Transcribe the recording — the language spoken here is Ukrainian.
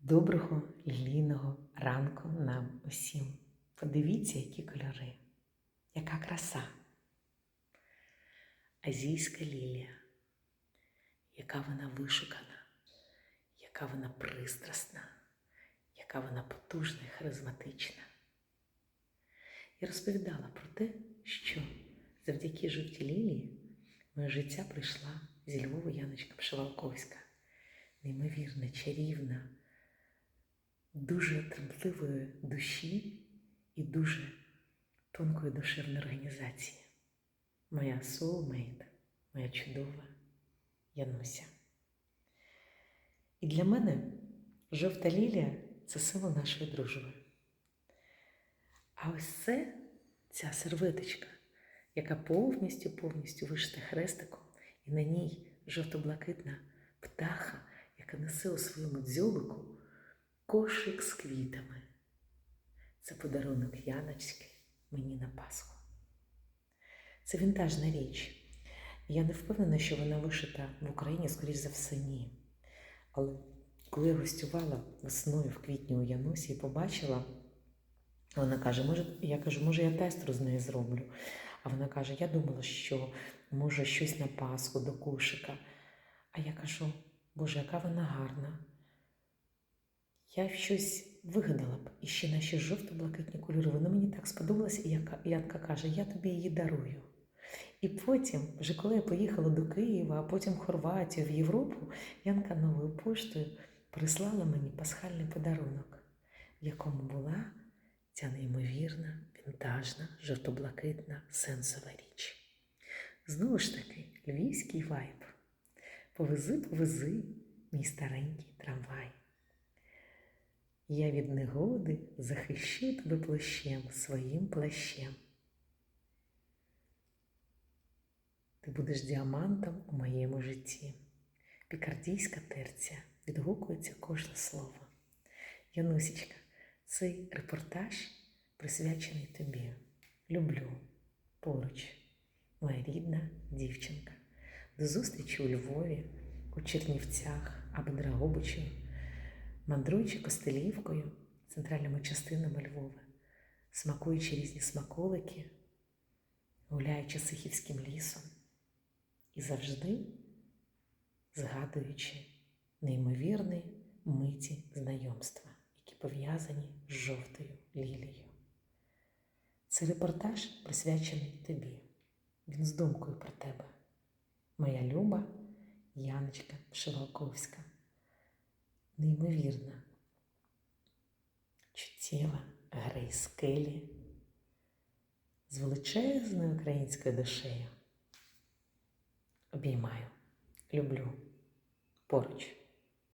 Доброго лілійного ранку нам усім. Подивіться, які кольори, яка краса. Азійська лілія, яка вона вишукана, яка вона пристрасна, яка вона потужна і харизматична. Я розповідала про те, що завдяки жовтій лілії моє життя прийшла зі Львова Яночка Пшивалковська, неймовірна, чарівна дуже тремтливої душі і дуже тонкої душевної організації. Моя soulmate, моя чудова Януся. І для мене жовта лілія це символ нашої дружби. А ось це ця серветочка, яка повністю повністю вишита хрестиком, і на ній жовто-блакитна птаха, яка несе у своєму дзьобику кошик з квітами. Це подарунок Яночки мені на Пасху. Це вінтажна річ. Я не впевнена, що вона вишита в Україні, скоріш за все, ні. Але коли я гостювала весною в квітні у Янусі і побачила, вона каже, може, я кажу, може, я тестру з неї зроблю. А вона каже, я думала, що може щось на Пасху до кошика. А я кажу, Боже, яка вона гарна. Я щось вигадала б і ще наші жовто-блакитні кольори. Воно мені так сподобалось, і Янка каже, я тобі її дарую. І потім, вже коли я поїхала до Києва, а потім в Хорватію, в Європу, Янка новою поштою прислала мені пасхальний подарунок, в якому була ця неймовірна, вінтажна, жовто-блакитна сенсова річ. Знову ж таки, львівський вайб. Повези, повези, мій старенький трамвай. Я від негоди захищу тебе плащем, своїм плащем. Ти будеш діамантом у моєму житті. Пікардійська терця відгукується кожне слово. Янусічка, цей репортаж присвячений тобі. Люблю поруч, моя рідна дівчинка. До зустрічі у Львові, у Чернівцях або Драгобичі, мандруючи Костелівкою, центральними частинами Львова, смакуючи різні смаколики, гуляючи Сихівським лісом і завжди згадуючи неймовірні миті знайомства, які пов'язані з жовтою лілією. Це репортаж присвячений тобі. Він з думкою про тебе. Моя люба Яночка Шивалковська. Неймовірна, чуттєва гра і скелі з величезною українською душею. Обіймаю, люблю поруч.